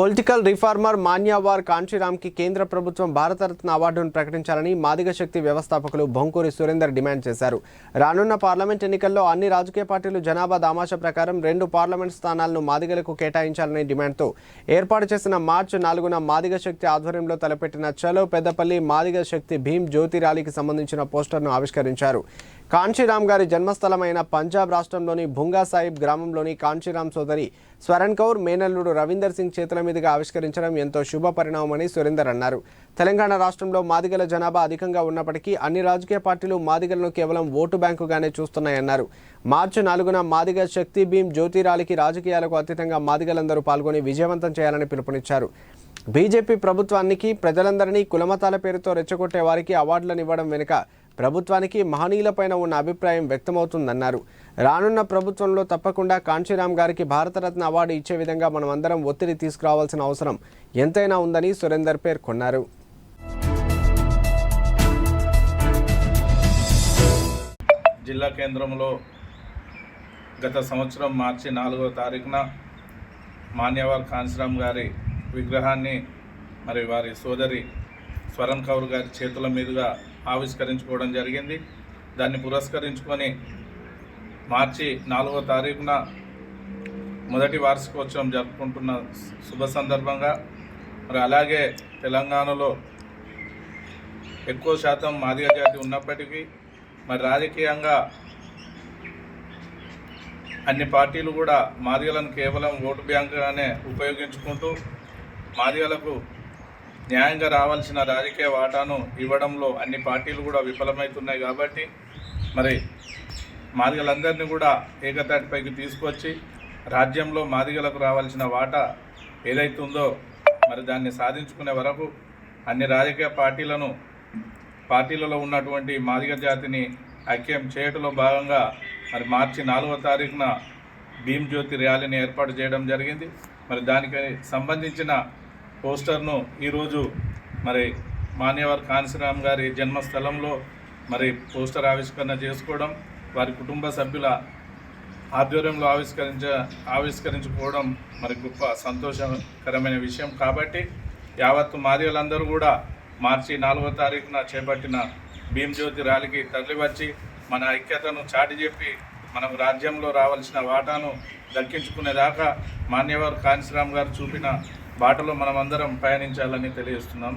Political reformer మాన్యావార్ కాంచీరామ్కి కేంద్ర ప్రభుత్వం భారతరత్న అవార్డును ప్రకటించాలని మాదిగ శక్తి వ్యవస్థాపకులు బొంకూరి సురేందర్ డిమాండ్ చేశారు. రానున్న పార్లమెంట్ ఎన్నికల్లో అన్ని రాజకీయ పార్టీలు జనాభా దామాషా ప్రకారం రెండు పార్లమెంట్ స్థానాలను మాదిగలకు కేటాయించాలనే డిమాండ్తో ఏర్పాటు చేసిన మార్చి నాలుగున మాదిగ శక్తి ఆధ్వర్యంలో తలపెట్టిన చలో పెద్దపల్లి మాదిగ శక్తి భీమ్ జ్యోతి ర్యాలీకి సంబంధించిన పోస్టర్ను ఆవిష్కరించారు. కాంచీరామ్ గారి జన్మస్థలమైన పంజాబ్ రాష్ట్రంలోని భుంగా సాహిబ్ గ్రామంలోని కాంచీరామ్ సోదరి స్వరణ్ కౌర్ మేనల్లుడు రవీందర్ సింగ్ చేతుల మీదుగా ఆవిష్కరించడం ఎంతో శుభ పరిణామమని సురేందర్ అన్నారు. తెలంగాణ రాష్ట్రంలో మాదిగల జనాభా అధికంగా ఉన్నప్పటికీ అన్ని రాజకీయ పార్టీలు మాదిగలను కేవలం ఓటు బ్యాంకుగానే చూస్తున్నాయన్నారు. మార్చి నాలుగున మాదిగ శక్తి భీం జ్యోతి ర్యాలీకి రాజకీయాలకు అతీతంగా మాదిగలందరూ పాల్గొని విజయవంతం చేయాలని పిలుపునిచ్చారు. బీజేపీ ప్రభుత్వానికి ప్రజలందరినీ కులమతాల పేరుతో రెచ్చగొట్టే వారికి అవార్డులను ఇవ్వడం వెనుక ప్రభుత్వానికి మహనీయులపైన ఉన్న అభిప్రాయం వ్యక్తమవుతుందన్నారు. రానున్న ప్రభుత్వంలో తప్పకుండా కాంచీరామ్ గారికి భారతరత్న అవార్డు ఇచ్చే విధంగా మనం అందరం ఒత్తిడి తీసుకురావాల్సిన అవసరం ఎంతైనా ఉందని సురేందర్ పేర్కొన్నారు. జిల్లా కేంద్రంలో గత సంవత్సరం మార్చి నాలుగో తారీఖున మాన్యవర్ కాంచీరామ్ గారి విగ్రహాన్ని మరి వారి సోదరి స్వరణ్ కౌర్ గారి చేతుల మీదుగా ఆవిష్కరించుకోవడం జరిగింది. దాన్ని పురస్కరించుకొని మార్చి నాలుగో తారీఖున మొదటి వార్షికోత్సవం జరుపుకుంటున్న శుభ సందర్భంగా మరి అలాగే తెలంగాణలో ఎక్కువ శాతం మాదిగ జాతి ఉన్నప్పటికీ మరి రాజకీయంగా అన్ని పార్టీలు కూడా మాదిగలను కేవలం ఓటు బ్యాంకుగానే ఉపయోగించుకుంటూ మాదిగలకు న్యాయంగా రావాల్సిన రాజకీయ వాటాను ఇవ్వడంలో అన్ని పార్టీలు కూడా విఫలమవుతున్నాయి కాబట్టి మరి మాదిగలందరినీ కూడా ఏకతాటిపైకి తీసుకొచ్చి రాజ్యంలో మాదిగలకు రావాల్సిన వాటా ఏదైతుందో మరి దాన్ని సాధించుకునే వరకు అన్ని రాజకీయ పార్టీలను పార్టీలలో ఉన్నటువంటి మాదిగ జాతిని ఐక్యం చేయటంలో భాగంగా మరి మార్చి నాలుగో తారీఖున భీమ్ జ్యోతి ర్యాలీని ఏర్పాటు చేయడం జరిగింది. మరి దానికి సంబంధించిన పోస్టర్ను ఈరోజు మరి మాన్యవర్ కాన్సీరామ్ గారి జన్మస్థలంలో మరి పోస్టర్ ఆవిష్కరణ చేసుకోవడం వారి కుటుంబ సభ్యుల ఆధ్వర్యంలో ఆవిష్కరించ ఆవిష్కరించుకోవడం మరి గొప్ప సంతోషకరమైన విషయం. కాబట్టి యావత్తు మాదిగలందరూ కూడా మార్చి నాలుగో తారీఖున చేపట్టిన భీమజ్యోతి ర్యాలీకి తరలివచ్చి మన ఐక్యతను చాటి చెప్పి మనం రాజ్యంలో రావాల్సిన వాటాను దక్కించుకునేదాకా మాన్యవర్ కాంశీరామ్ గారు చూపిన బాటలో మనమందరం పయనించాలని తెలియజేస్తున్నాం.